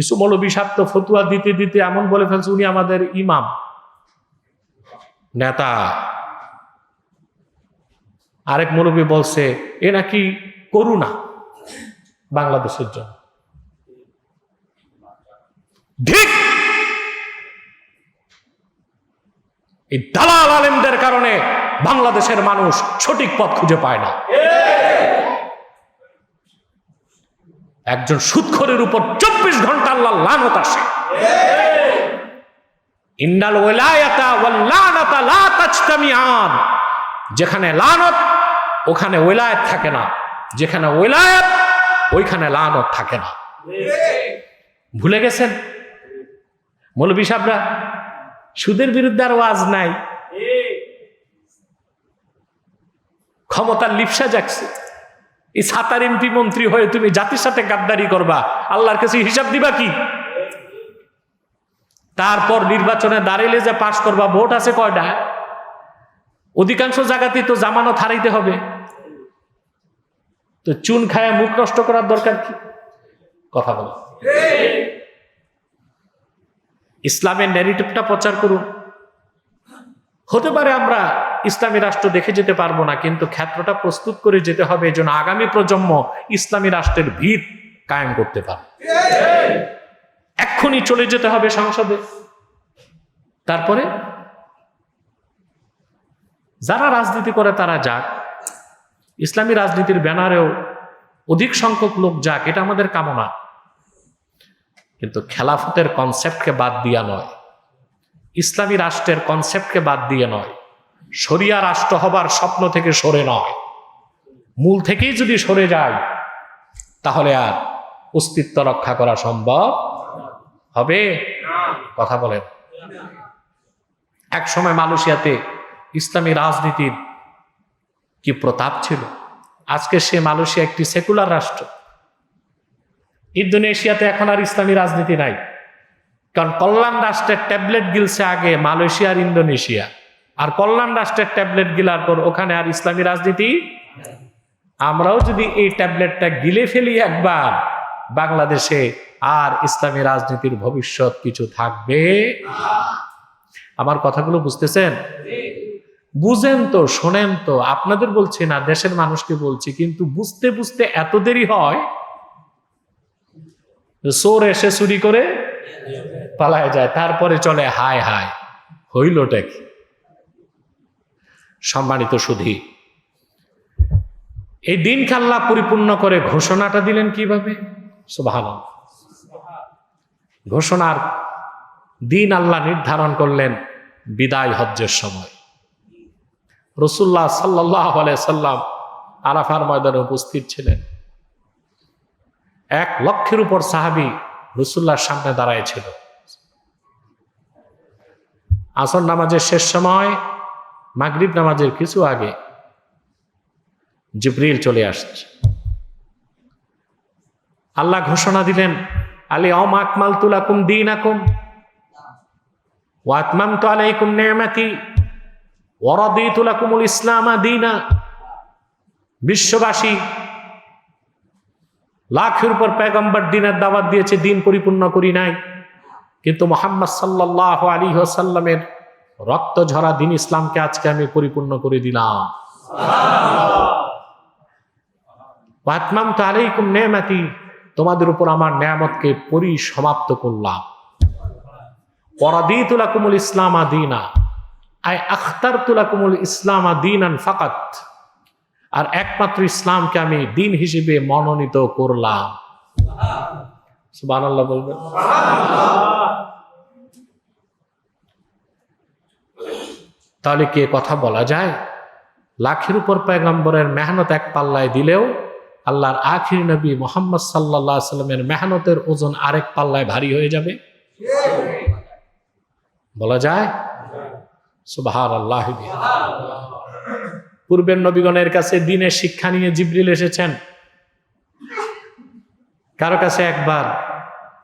কিছু মৌলবী সাপ্ত ফতুয়া দিতে দিতে এমন বলে ফেলছে, উনি আমাদের ইমাম, নেতা। আরেক মৌলবী বলছে, এ নাকি করুণা বাংলাদেশের জন্য। ঠিক এই দালাল আলেমদের কারণে বাংলাদেশের মানুষ সঠিক পথ খুঁজে পায় না। একজন সুৎখরের উপর চব্বিশ ঘণ্টা আল্লাহ লানত আসে। ইন্নাল ওয়ালায়াতা ওয়াল লানাতা লা তাজতামিআন। যেখানে লানত, ওখানে ওলায়াত থাকে না। যেখানে ওলায়াত ওইখানে লানত থাকে না। ভুলে গেছেন? মৌলবী সাহেবরা, সুদের বিরুদ্ধে আর ওয়াজ নাই। ক্ষমতার লিপসা যাচ্ছে এই সাতার এমপি মন্ত্রী হয়ে তুমি জাতির সাথে গাদ্দারি করবা, আল্লাহর কাছে হিসাব দিবা কি? তারপর নির্বাচনে দাঁড়াইলে যে পাশ করবা, ভোট আছে কয়টা? অধিকাংশ জায়গাতেই তো জামানত হারাইতে হবে। তো চুন খায় মুখ নষ্ট করার দরকার কি? কথা বলো। ইসলামের ন্যারেটিভটা প্রচার করুন। হতে পারে আমরা ইসলামী রাষ্ট্র দেখে যেতে পারব না, কিন্তু ক্ষেত্রটা প্রস্তুত করে যেতে হবে যেন আগামী প্রজন্ম ইসলামী রাষ্ট্রের ভিত কায়েম করতে পারে এক্ষুনি চলে যেতে হবে সংসদে। তারপরে যারা রাজনীতি করে তারা যাক, ইসলামী রাজনীতির ব্যানারেও অধিক সংখ্যক লোক যাক, এটা আমাদের কামনা। কিন্তু খেলাফতের কনসেপ্টকে বাদ দিয়া নয়। ইসলামী রাষ্ট্রের কনসেপ্টকে বাদ দিয়ে নয়। শরিয়া রাষ্ট্র হবার স্বপ্ন থেকে সরে নয়। মূল থেকেই যদি সরে যায়, তাহলে আর অস্তিত্ব রক্ষা করা সম্ভব হবে? কথা বলেন। এক সময় মালয়েশিয়াতে ইসলামী রাজনীতির কি প্রতাপ ছিল? আজকে সে মালয়েশিয়া একটি সেকুলার রাষ্ট্র। ইন্দোনেশিয়াতে এখন আর ইসলামী রাজনীতি নাই। কারণ কল্যাণ রাষ্ট্রের ট্যাবলেট গিলছে আগে মালয়েশিয়া আর ইন্দোনেশিয়া। আর কল্যাণ রাষ্ট্রের ট্যাবলেট গিলার পর ওখানে আর ইসলামী রাজনীতি আমরাও যদি এই ট্যাবলেটটা গিলে ফেলি একবার, বাংলাদেশে আর ইসলামী রাজনীতির ভবিষ্যৎ কিছু থাকবে? আমার কথাগুলো বুঝতেছেন? বুঝেন তো, শোনেন তো, আপনাদের বলছি না, দেশের মানুষকে বলছি, কিন্তু বুঝতে বুঝতে এত দেরি হয়? চোর এসে চুরি করে পালায় যায়, তারপরে চলে, হায় হায়, হইলটা কি? সম্মানিত সুধী, এই দিন আল্লাহ পরিপূর্ণ করে ঘোষণাটা দিলেন কীভাবে? ঘোষণার দিন আল্লাহ নির্ধারণ করলেন বিদায় হজ্জের সময়। রসুল্লাহ সাল্লাহ সাল্লাম আরাফার ময়দানে উপস্থিত ছিলেন। এক লক্ষের উপর সাহাবি রসুল্লাহর সামনে দাঁড়ায় ছিল। আসর নামাজের শেষ সময়, মাগরিব নামাজের কিছু আগে জিব্রিল চলে আসছে। আল্লাহ ঘোষণা দিলেন, আলী অম আকমাল তুলাকুম দিন আকুম ওয়াতমাম তো আলাইকুম নেয়ামাতি ওয়ারাদি তুলাকুমুল ইসলামা দিনা। বিশ্ববাসী লাখের উপর পেগম্বর দিনের দাওয়াত দিয়েছে, দিন পরিপূর্ণ করি নাই। কিন্তু মোহাম্মদ সাল্লাহ আলী সাল্লামের রক্ত ঝরা দিন ইসলামকে আজকে আমি পরিপূর্ণ করে দিলাম। আত্মাম তো আলাইকুম নেমাতি তোমাদের উপর আমার নেয়ামতকে পরিসমাপ্ত করলাম। পরাদিতুলাকুমুল ইসলাম আদিনা আই আখতার তুলাকুমুল ইসলাম আদিনান ফাকাত। আর একমাত্র ইসলামকে আমি দিন হিসেবে মনোনীত করলাম। তাহলে কি কথা বলা যায়? লাখের উপর পেগম্বরের মেহনত এক পাল্লায় দিলেও আল্লাহর আখির নবী মোহাম্মদ সাল্লাহ সাল্লামের মেহনতের ওজন আরেক পাল্লায় ভারী হয়ে যাবে। বলা যায়? সুবাহ আল্লাহ পূর্বের নবীগণের কাছে দিনের শিক্ষা নিয়ে জিব্রিল এসেছেন। কারও কাছে একবার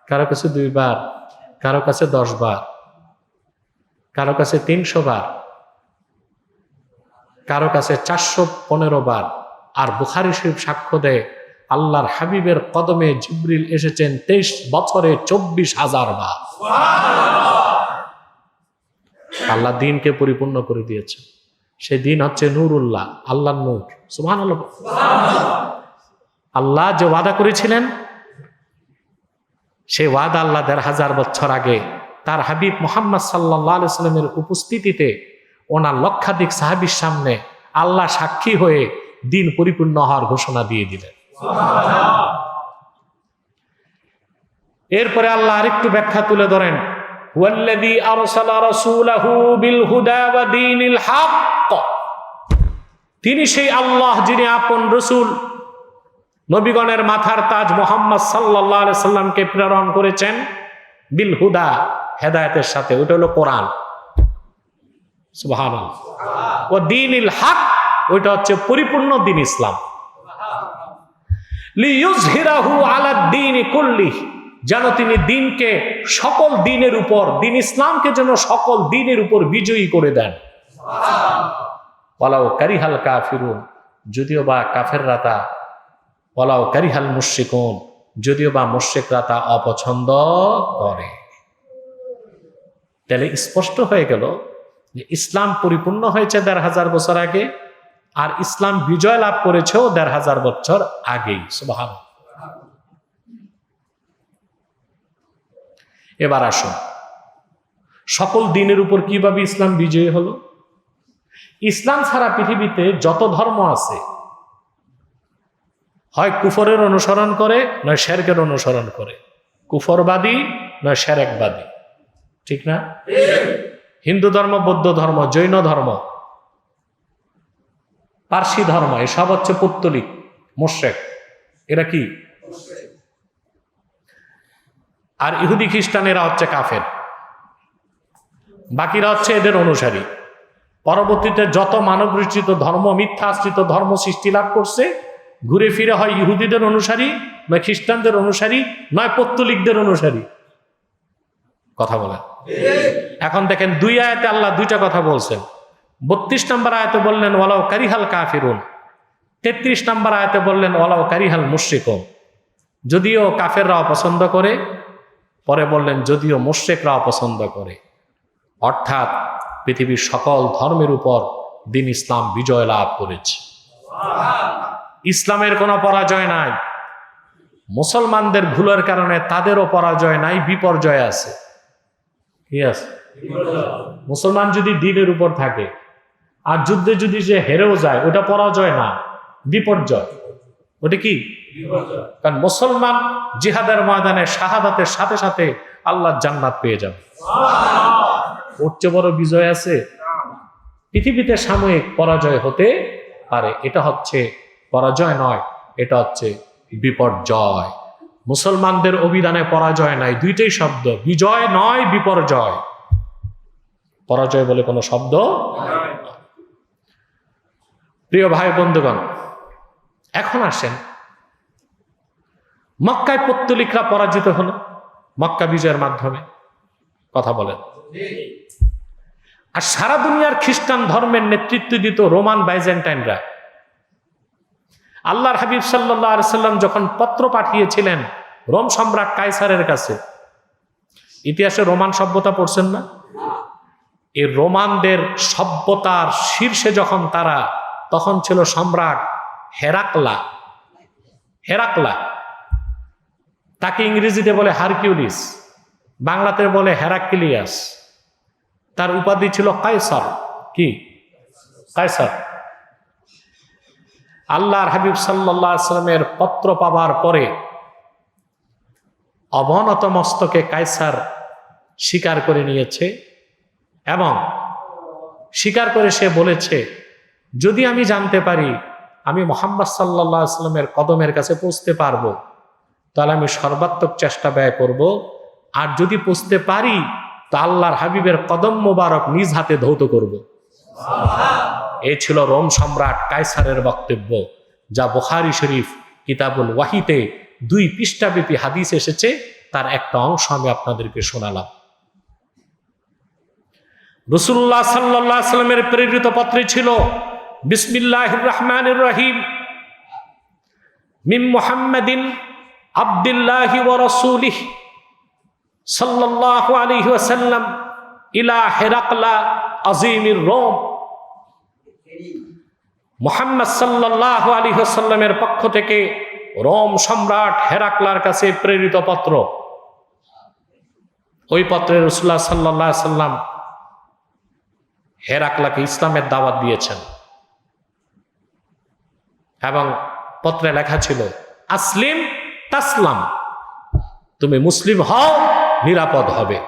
কারও কাছে দুইবার কারও কাছে দশ বার কারও কাছে তিনশো বার কারও কাছে চারশো পনেরো বার আর বুখারি শরীফ সাক্ষ্য দেয় আল্লাহর হাবিবের কদমে জিব্রিল এসেছেন তেইশ বছরে চব্বিশ হাজার বার। আল্লাহ দিনকে পরিপূর্ণ করে দিয়েছে সেই দিন হচ্ছে নূরুল্লাহ আল্লাহ নূর। সুহান আল্লাহ যে ওয়াদা করেছিলেন, সেই ওয়াদা আল্লাহ দেড় হাজার বছর আগে তার হাবিব মোহাম্মদ সাল্লাহ সাল্লামের উপস্থিতিতে ওনার লক্ষাধিক সাহাবির সামনে আল্লাহ সাক্ষী হয়ে দিন পরিপূর্ণ হওয়ার ঘোষণা দিয়ে দিলেন। এরপরে আল্লাহ আরেকটু ব্যাখ্যা তুলে ধরেন রাসূলাহু বিল হুদা ওয়া দীনিল হক তিনি সেই আল্লাহ যিনি আপন রসুল। নবীগণের মাথার তাজ মোহাম্মদ সাল্লাহ সাল্লামকে প্রেরণ করেছেন বিল হুদা হেদায়তের সাথে। ওইটা হলো কোরআন। ও দীনিল হক ওইটা হচ্ছে পরিপূর্ণ দিন ইসলাম। যেন তিনি দিনকে সকল দিনের উপর দিন ইসলামকে যেন সকল দিনের উপর বিজয়ী করে দেন। ওয়ালাও কারিহাল কাফিরুন, যদিও বা কাফেররা তা ওয়ালাও কারিহাল মুশ্রিকুন, যদিও বা মুশ্রিকরা তা অপছন্দ করে। তাহলে স্পষ্ট হয়ে গেল যে ইসলাম পরিপূর্ণ হয়েছে দেড় হাজার বছর আগে, আর ইসলাম বিজয় লাভ করেছেও দেড় হাজার বছর আগেই। সুবাহ এবার আসুন। সকল দিনের উপর কীভাবে ইসলাম বিজয়ী হলো? ইসলাম ছাড়া পৃথিবীতে যত ধর্ম আছে, হয় কুফরের অনুসরণ করে, নয় শেরকের অনুসরণ করে। কুফরবাদী, নয় শেরেকবাদী। ঠিক না? হিন্দু ধর্ম, বৌদ্ধ ধর্ম, জৈন ধর্ম, পার্সি ধর্ম, এসব হচ্ছে পুত্তলিক, মোশেক। এরা কি? আর ইহুদি খ্রিস্টানেরা হচ্ছে কাফের। বাকিরা হচ্ছে এদের অনুসারী। পরবর্তীতে যত মানব রচিত ধর্ম মিথ্যা আশ্রিত ধর্ম সৃষ্টি লাভ করছে, ঘুরে ফিরে হয় ইহুদিদের অনুসারী নয় খ্রিস্টানদের অনুসারী, নয় পত্তলিকদের অনুসারী। কথা বলেন। এখন দেখেন দুই আয়াতে আল্লাহ দুইটা কথা বলছেন। বত্রিশ নম্বর আয়তে বললেন ওলাও কারিহাল কাফিরুন। তেত্রিশ নম্বর আয়তে বললেন ওলাও কারিহাল মুশ্রিকম যদিও কাফেররা অপছন্দ করে, পরে বললেন, যদিও মোশেকরা অপছন্দ করে। অর্থাৎ পৃথিবীর সকল ধর্মের উপর দিন ইসলাম বিজয় লাভ করেছে। ইসলামের কোনো পরাজয় নাই। মুসলমানদের ভুলের কারণে তাদেরও পরাজয় নাই, বিপর্যয় আছে। কি আছে? মুসলমান যদি দিনের উপর থাকে, আর যুদ্ধে যদি যে হেরেও যায়, ওটা পরাজয় না, বিপর্যয়। ওটা কি? কারণ মুসলমান জিহাদের ময়দানে শাহাদাতের সাথে সাথে আল্লাহ জান্নাত পেয়ে যাবে। ওর চেয়ে বড় বিজয় আছে? পৃথিবীতে সাময়িক পরাজয় হতে পারে। এটা হচ্ছে পরাজয় নয় এটা হচ্ছে বিপর্যয়। মুসলমানদের অভিধানে পরাজয় নাই দুইটাই শব্দ। বিজয় নয় বিপর্যয়। পরাজয় বলে কোনো শব্দ প্রিয় ভাই বন্ধুগণ এখন আসেন। মক্কায় পত্তলিকরা পরাজিত হলো মক্কা বিজয়ের মাধ্যমে। কথা বলেন। আর সারা দুনিয়ার খ্রিস্টান ধর্মের নেতৃত্ব দিত রোমান বাইজেন্টাইনরা। আল্লাহর হাবিব সাল্লাহ সাল্লাম যখন পত্র পাঠিয়েছিলেন রোম সম্রাট কাইসারের কাছে, ইতিহাসে রোমান সভ্যতা পড়ছেন না? এই রোমানদের সভ্যতার শীর্ষে যখন তারা, তখন ছিল সম্রাট হেরাকলা। হেরাকলা। তাকে ইংরেজিতে বলে হারকিউলিস। বাংলাতে বলে হেরাক্লিয়াস। তার উপাধি ছিল কায়সার। কি? কায়সার। আল্লাহর হাবিব সাল্লামের পত্র পাবার পরে অবনত মস্তকে কায়সার স্বীকার করে নিয়েছে এবং স্বীকার করে সে বলেছে, যদি আমি জানতে পারি, আমি মোহাম্মদ সাল্লাহ আসলামের কদমের কাছে পৌঁছতে পারব, তাহলে আমি সর্বাত্মক চেষ্টা ব্যয় করব আর যদি পুষতে পারি, তা আল্লাহর হাবিবের কদম মোবারক নিজ হাতে ধৌত করব। এ ছিল রোম সম্রাট কায়সারের বক্তব্য, যা বোখারি শরীফ কিতাবুল ওয়াহিতে দুই পৃষ্ঠাব্যাপী হাদিস এসেছে। তার একটা অংশ আমি আপনাদেরকে শোনালাম। রসুল্লাহ সাল্লাহ সাল্লামের প্রেরিত পত্রে ছিল বিসমিল্লাহ রহমান রহিম মিম মুহাম্মাদিন আবদুল্লাহি ও রাসূলিহি। সাল্লাল্লাহু আলাইহি ওয়াসাল্লাম ইলা হেরাকলা আজিমির রোম। মুহাম্মদ সাল্লাল্লাহু আলাইহি ওয়াসাল্লামের পক্ষ থেকে রোম সম্রাট হেরাকলার কাছে প্রেরিত পত্র। ওই পত্রে রসুল্লাহ সাল্লাহ সাল্লাম হেরাকলাকে ইসলামের দাওয়াত দিয়েছেন। এবং পত্রে লেখা ছিল, আসলিম তাসলাম, তুমি মুসলিম হও। নিরাপদ হবে।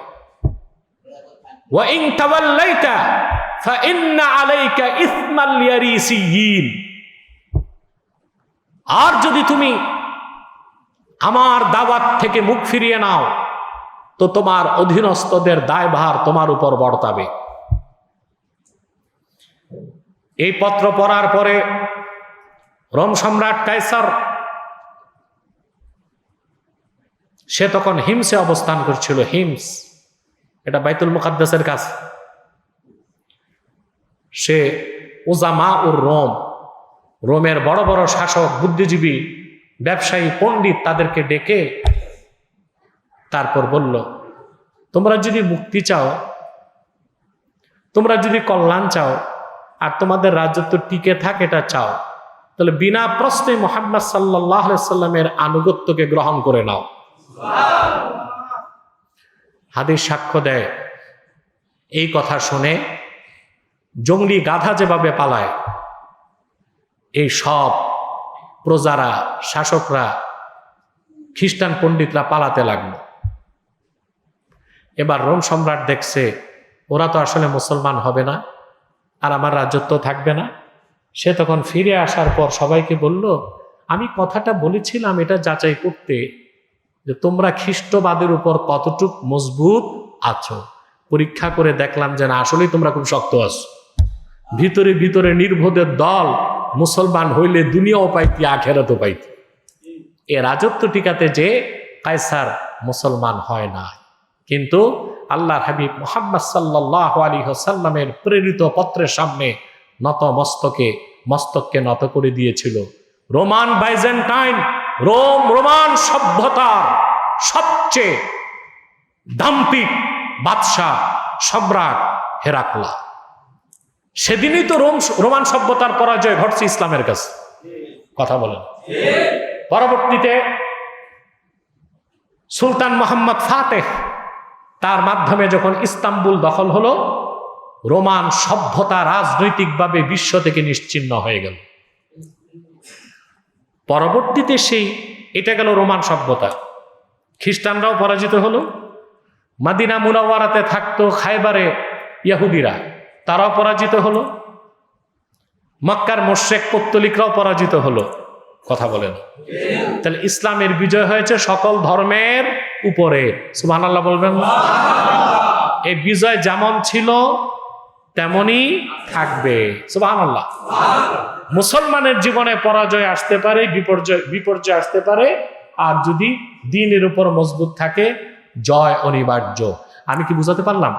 আর যদি তুমি আমার দাওয়াত থেকে মুখ ফিরিয়ে নাও, তো তোমার অধীনস্থদের দায়ভার তোমার উপর বর্তাবে। এই পত্র পড়ার পরে রোম সম্রাট কাইসার সে তখন হিমসে অবস্থান করছিল, হিমস। এটা বাইতুল মুকাদ্দাসের কাছে সে ওজামা উর রোম, রোমের বড় বড় শাসক, বুদ্ধিজীবী, ব্যবসায়ী, পণ্ডিত তাদেরকে ডেকে তারপর বলল, তোমরা যদি মুক্তি চাও, তোমরা যদি কল্যাণ চাও, আর তোমাদের রাজত্ব টিকে থাক এটা চাও, তাহলে বিনা প্রশ্নে মোহাম্মদ সাল্লাহ সাল্লামের আনুগত্যকে গ্রহণ করে নাও। হাদিস সাক্ষ্য দেয়। এই কথা শুনে জঙ্গলি গাধা যেভাবে পালায়, এই সব প্রজারা, শাসকরা, খ্রিস্টান পণ্ডিতরা পালাতে লাগল। এবার রোম সম্রাট দেখছে, ওরা তো আসলে মুসলমান হবে না, আর আমার রাজত্ব থাকবে না। সে তখন ফিরে আসার পর সবাইকে বলল, আমি কথাটা বলেছিলাম এটা যাচাই করতে। যে তোমরা খ্রিস্টবাদের উপর কতটুক মজবুত আছো? পরীক্ষা করে দেখলাম যে না, আসলেই তোমরা খুব শক্ত আছো। ভিতরে ভিতরে নির্বোধের দল, মুসলমান হইলে দুনিয়াও পাইতি, আখেরাতও পাইতি। এ রাজত্ব টিকাতে যে কায়সার মুসলমান হয় না কিন্তু আল্লাহর হাবিব মোহাম্মদ সাল্লাহ আলী সাল্লামের প্রেরিত পত্রের সামনে নত মস্তকে, মস্তককে নত করে দিয়েছিল। রোমান বাইজেন্টাইন রোম রোমান সভ্যতার সবচেয়ে দাম্পিক বাদশাহ সম্রাট হেরাকলা। সেদিনই তো রোম রোমান সভ্যতার পরাজয় ঘটছে ইসলামের কাছে। কথা বলেন। পরবর্তীতে সুলতান মোহাম্মদ ফাতেহ তার মাধ্যমে যখন ইস্তাম্বুল দখল হলো, রোমান সভ্যতা রাজনৈতিকভাবে বিশ্ব থেকে নিশ্চিন্ন হয়ে গেল। পরবর্তীতে সেই, এটা গেল রোমান সভ্যতা। খ্রিস্টানরাও পরাজিত হলো। মাদিনা মুনাওয়ারাতে থাকতো খাইবারে ইয়াহুদিরা তারাও পরাজিত হলো। মক্কার মোশেক পত্তলিকরাও পরাজিত হলো। কথা বলেন। তাহলে ইসলামের বিজয় হয়েছে সকল ধর্মের উপরে। সুবাহ আল্লাহ বলবেন। এই বিজয় যেমন ছিল, তেমনই থাকবে। সুবাহ আল্লাহ মুসলমানের জীবনে পরাজয় আসতে পারে, বিপর্যয় বিপর্যয় আসতে পারে। আর যদি দিনের উপর মজবুত থাকে, জয় অনিবার্য। আমি কি বুঝাতে পারলাম?